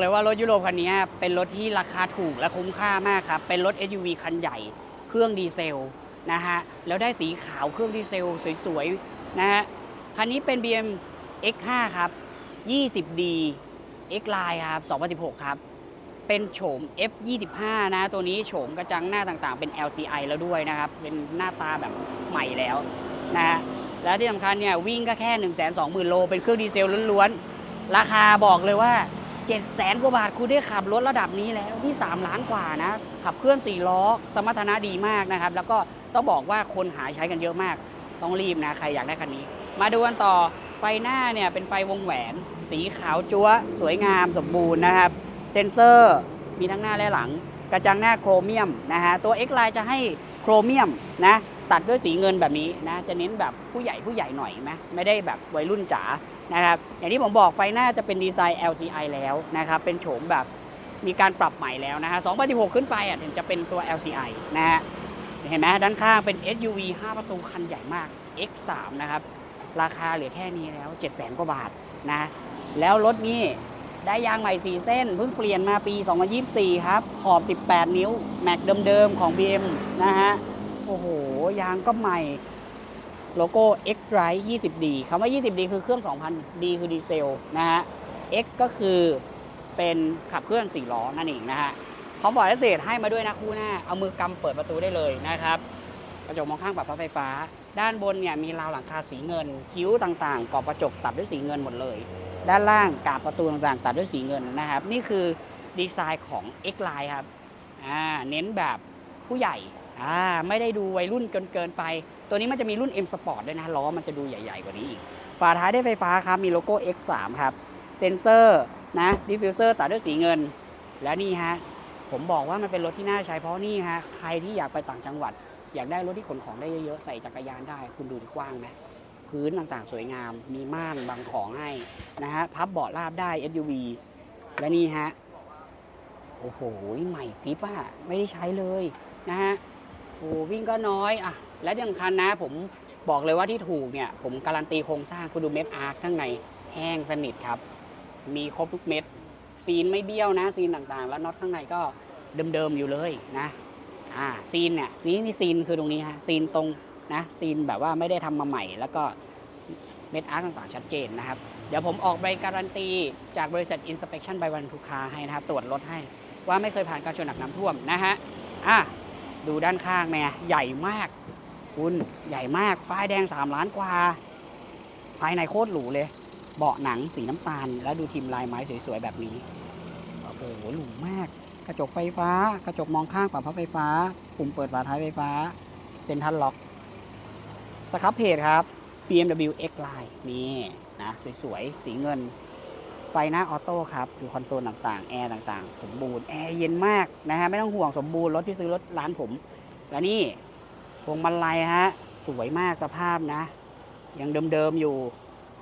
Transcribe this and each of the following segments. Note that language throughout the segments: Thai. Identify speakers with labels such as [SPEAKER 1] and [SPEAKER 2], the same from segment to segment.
[SPEAKER 1] เลยว่ารถยุโรปคันนี้เป็นรถที่ราคาถูกและคุ้มค่ามากครับ เป็นรถ SUV คันใหญ่ เครื่องดีเซลนะฮะ แล้วได้สีขาวเครื่องดีเซลสวยๆนะฮะ คันนี้เป็น BM X5 ครับ 20D X Line ครับ 2016 ครับ เป็นโฉม F25 นะ ตัวนี้โฉมกระจังหน้าต่างๆ เป็น LCI แล้วด้วยนะครับ เป็นหน้าตาแบบใหม่แล้วนะฮะ และที่สำคัญเนี่ยวิ่งก็แค่ 1 2 0 0 0 0 โล เป็นเครื่องดีเซลล้วนๆ ราคาบอกเลยว่า 7 0 0 0 0 0กว่าบาทคุณได้ขับรถระดับนี้แล้วที่ 3 ล้านกว่านะ ขับเคลื่อน 4 ล้อ สมรรถนะดีมากนะครับ แล้วก็ต้องบอกว่าคนหาใช้กันเยอะมาก ต้องรีบนะ ใครอยากได้คันนี้ มาดูกันต่อไฟหน้าเนี่ยเป็นไฟวงแหวน สีขาวจั๊วสวยงามสมบูรณ์นะครับ เซ็นเซอร์มีทั้งหน้าและหลัง กระจังหน้าโครเมียมนะฮะตัว X Line จะให้โครเมียมนะตัดด้วยสีเงินแบบนี้นะจะเน้นแบบผู้ใหญ่ผู้ใหญ่หน่อยไหมไม่ได้แบบวัยรุ่นจ๋า นะครับอย่างที่ผมบอกไฟหน้าจะเป็นดีไซน์ LCI แล้วนะครับเป็นโฉมแบบมีการปรับใหม่แล้วนะฮะ2016 ขึ้นไปอะถึงจะเป็นตัว LCI นะฮะเห็นไหมด้านข้างเป็น SUV 5 ประตูคันใหญ่มาก X3 นะครับ ราคาเหลือแค่นี้แล้ว 700,000กว่าบาทนะ แล้วรถนี้ได้ยางใหม่ 4 เส้น เพิ่งเปลี่ยนมาปี 2024 ครับ ขอบ 18 นิ้ว แม็กเดิมๆ ของ BM นะฮะ โอ้โห ยางก็ใหม่ โลโก้ X Drive 20D คำว่า 20D คือเครื่อง 2,000 D คือดีเซลนะฮะ X ก็คือเป็นขับเคลื่อน 4 ล้อนั่นเองนะฮะคอมฟอร์ตและเศษให้มาด้วยนะคู่หน้า เอามือกำเปิดประตูได้เลยนะครับ กระจกมองข้างปรับพับไฟฟ้า ด้านบนเนี่ยมีราวหลังคาสีเงิน คิ้วต่างๆ กรอบกระจกตัดด้วยสีเงินหมดเลย ด้านล่างกาบประตูต่างๆ ตัดด้วยสีเงินนะครับ นี่คือดีไซน์ของ X Line ครับ อ่า เน้นแบบผู้ใหญ่ อ่า ไม่ได้ดูวัยรุ่นเกินเกินไป ตัวนี้มันจะมีรุ่น M Sport ด้วยนะล้อมันจะดูใหญ่ ๆ กว่านี้อีก ฝาท้ายได้ไฟฟ้าครับ มีโลโก้ X3 ครับ เซนเซอร์นะ ดิฟฟิวเซอร์ตัดด้วยสีเงิน และนี่ฮะ ผมบอกว่ามันเป็นรถที่น่าใช้เพราะนี่ฮะ ใครที่อยากไปต่างจังหวัด อยากได้รถที่ขนของได้เยอะๆ ใส่จักรยานได้ คุณดูดีกว้างไหมพื้นต่างๆ สวยงาม มีม่านบังของให้นะฮะ พับเบาะราบได้ SUV และนี่ฮะ โอ้โห ใหม่กริปอะไม่ได้ใช้เลยนะฮะ โอ้วิ่งก็น้อยอะ และที่สำคัญนะผมบอกเลยว่าที่ถูกเนี่ย ผมการันตีโครงสร้างคุณดูเม็ดอาร์คข้างในแห้งสนิทครับ มีครบทุกเม็ดซีนไม่เบี้ยวนะซีนต่างๆ แล้วน็อตข้างในก็เดิมๆอยู่เลยนะอ่าซีนเนี่ยนี่นี่ซีนคือตรงนี้ฮะซีนตรงนะซีนแบบว่าไม่ได้ทำมาใหม่ แล้วก็เม็ดอาร์คต่างๆ ชัดเจนนะครับ เดี๋ยวผมออกใบการันตีจากบริษัท Inspection by One to Car ให้นะครับ ตรวจรถให้ว่าไม่เคยผ่านการชนหนักน้ำท่วมนะฮะอะดูด้านข้างเนี่ยใหญ่มาก คุณใหญ่มากป้ายแดง 3 ล้านกว่า ภายในโคตรหรูเลย เบาะหนังสีน้ำตาล แล้วดูทีมลายไม้สวยๆ แบบนี้ โอ้โหหรูมาก กระจกไฟฟ้า กระจกมองข้างปรับพับไฟฟ้า ปุ่มเปิดฝาท้ายไฟฟ้า เซ็นทรัลล็อกสครับเพจครับ BMW X Line นี่นะสวยๆ สีเงิน ไฟหน้าออโต้ครับ ดูคอนโซลต่างๆ แอร์ต่างๆ สมบูรณ์ แอร์เย็นมากนะฮะ ไม่ต้องห่วงสมบูรณ์ รถที่ซื้อรถร้านผม และนี่ วงมาลัยฮะ สวยมากสภาพนะ ยังเดิมๆอยู่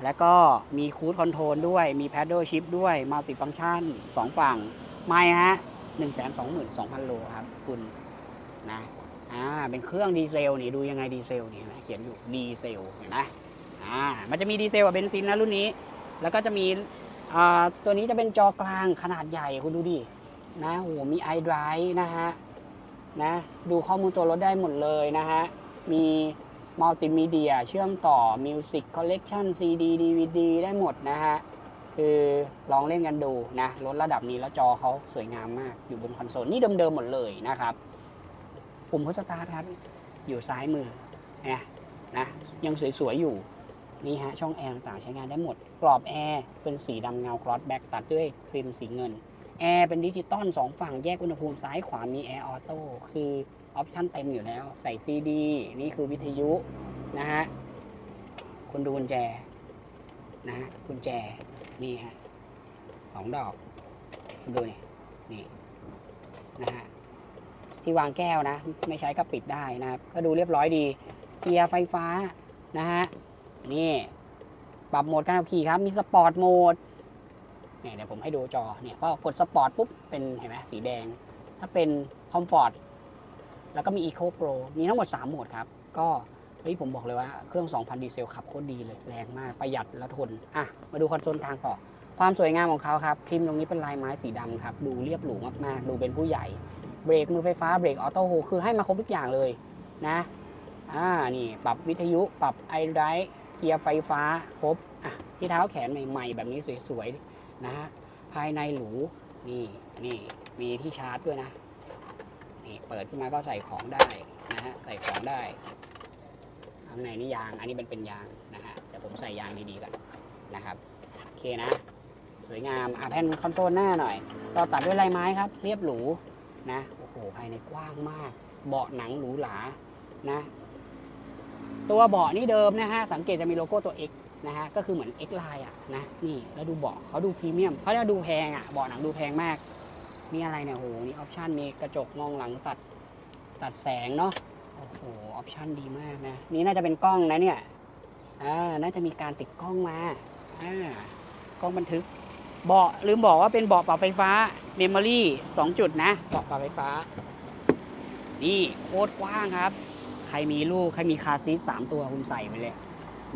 [SPEAKER 1] แล้วก็มีคู i คอนโทรลด้วย มีแพดเดิลชิพด้วยมัลติฟัง c t ชันสองฝั่ง ไม่ฮะหนึ่งแสนสองหมื่นสองพันโลครับ คุณนะอ่าเป็นเครื่องดีเซลนี่ดูยังไงดีเซลนี่นไหมเขียนอยู่ดีเซลเห็นไหมอ่ามันจะมีดีเซลกับเบนซินนะรุ่นนี้ แล้วก็จะมีอ่าตัวนี้จะเป็นจอกลางขนาดใหญ่คุณดูดินะโหมี iDrive นะฮะ นะดูข้อมูลตัวรถได้หมดเลยนะฮะ มีมัลติมีเดียเชื่อมต่อ Music Collection CD DVD ได้หมดนะฮะ คือลองเล่นกันดูนะรถระดับนี้แล้วจอเขาสวยงามมาก อยู่บนคอนโซลนี่เดิมๆหมดเลยนะครับปุ่มพุชสตาร์ทครับ อยู่ซ้ายมือนะนะยังสวยๆอยู่นี่ฮะช่องแอร์ต่างใช้งานได้หมด กรอบแอร์เป็นสีดำเงาคลอสแบ็กตัดด้วยครีมสีเงิน แอร์เป็นดิจิตอลสองฝั่งแยกอุณหภูมิซ้ายขวามีแอร์ออโต้คือออปชั่นเต็มอยู่แล้ว ใส่ซีดี นี่คือวิทยุนะฮะคุณดูกุญแจนะฮะกุญแจ นี่ฮะสองดอก คุณดูนี่นี่นะฮะที่วางแก้วนะ ไม่ใช้ก็ปิดได้นะครับ ก็ดูเรียบร้อยดีเกียร์ไฟฟ้านะฮะนี่ปรับโหมดการขับขี่ครับ มีสปอร์ตโหมด เนี่ยเดี๋ยวผมให้ดูจอเนี่ยพอกดสปอร์ตปุ๊บเป็นเห็นไหมสีแดง ถ้าเป็นคอมฟอร์ตแล้วก็มี Eco Pro มีทั้งหมด 3 โหมดครับ ก็เฮ้ยผมบอกเลยว่าเครื่อง 2,000 ดีเซลขับโคตรดีเลย แรงมากประหยัดและทน อะ มาดูคอนโซลทางต่อ ความสวยงามของเขาครับพิมตรงนี้เป็นลายไม้สีดำครับ ดูเรียบหรูมากๆ ดูเป็นผู้ใหญ่ เบรกมือไฟฟ้า เบรกออโต้โฮคือให้มาครบทุกอย่างเลยนะ อ่า นี่ ปรับวิทยุ ปรับไอไรเกียร์ไฟฟ้า ครบ อะ ที่เท้าแขนใหม่ ๆ แบบนี้สวยๆ นะฮะภายในหรูนี่นี่มีที่ชาร์จด้วยนะนี่เปิดขึ้นมาก็ใส่ของได้นะฮะใส่ของได้ข้างในนี่ยาง อันนี้เป็นเป็นยางนะฮะเดี๋ยวผมใส่ยางดีๆกันนะครับโอเคนะ สวยงามอะแผ่นคอนโซลหน้าหน่อยเราตัดด้วยลายไม้ครับ เรียบหรูนะโอ้โหภายในกว้างมาก เบาะหนังหรูหรานะ ตัวเบาะนี่เดิมนะฮะสังเกตจะมีโลโก้ตัว X นะฮะก็คือเหมือน X line อะนะนี่แล้วดูเบาะเขาดูพรีเมียมเขาเรียกดูแพงอะเบาะหนังดูแพงมาก มีอะไรเนี่ยโหนี่ออปชันมีกระจกมองหลังตัดตัดแสงเนาะโอ้โหออปชันดีมากนะนี่น่าจะเป็นกล้องนะเนี่ยอ่าน่าจะมีการติดกล้องมาอ่ากล้องบันทึกเบาะลืมบอกว่าเป็นเบาะปรับไฟฟ้าเมมโมรี่สองจุดนะเบาะปรับไฟฟ้า นี่โคตรกว้างครับ ใครมีลูก ใครมีคาซีทสามตัวคุณใส่ไปเลย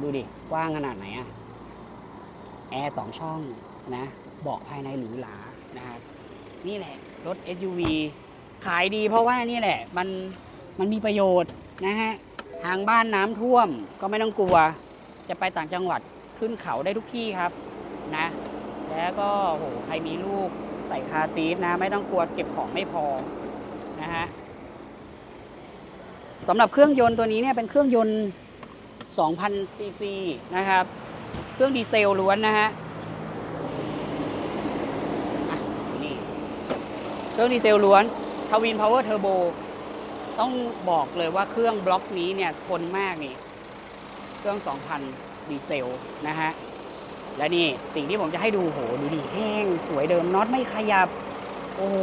[SPEAKER 1] ดูดิ กว้างขนาดไหนอะแอร์สองช่องนะเบาะภายในหรูหรานะครับนี่แหละ รถ SUV ขายดีเพราะว่านี่แหละ มันมันมีประโยชน์นะฮะทางบ้านน้ำท่วมก็ไม่ต้องกลัว จะไปต่างจังหวัดขึ้นเขาได้ทุกที่ครับนะ แล้วก็โหใครมีลูกใส่คาซีทนะ ไม่ต้องกลัวเก็บของไม่พอนะฮะสำหรับเครื่องยนต์ตัวนี้เนี่ยเป็นเครื่องยนต์ 2,000ซีซีนะครับ เครื่องดีเซลล้วนนะฮะนี่เครื่องดีเซลล้วนทวินพาวเวอร์เทอร์โบต้องบอกเลยว่าเครื่องบล็อกนี้เนี่ยทนมากนี่ เครื่อง 2,000 ดีเซลนะฮะ และนี่สิ่งที่ผมจะให้ดูโหดูดิแห้งสวยเดิมน็อตไม่ขยับ โอ้โห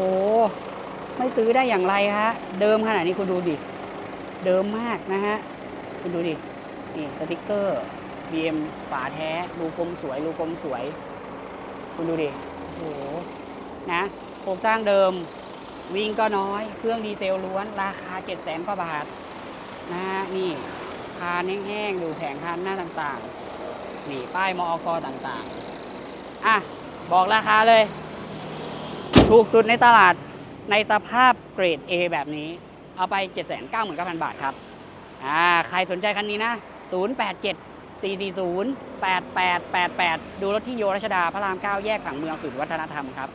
[SPEAKER 1] ไม่ซื้อได้อย่างไรฮะ เดิมขนาดนี้คุณดูดิ เดิมมากนะฮะ คุณดูดิ นี่สติกเกอร์ BM ฝาแท้รูกลมสวยรูกลมสวย คุณดูดิโอ้โหนะโครงสร้างเดิมวิ่งก็น้อย เครื่องดีเซลล้วน ราคา7 0 0 0 0กว่าบาทนะฮะนี่คานแห้งๆดูแผงคานหน้าต่างๆ นี่ป้ายมอกต่างๆ อะ บอกราคาเลย ถูกสุดในตลาดในสภาพเกรด A แบบนี้ เอาไป 799,000 บาทครับ อ่า ใครสนใจคันนี้นะ 087 440 8888 ดูรถที่โยรัชดาพระราม 9 แยกผังเมืองสุดวัฒนธรรมครับ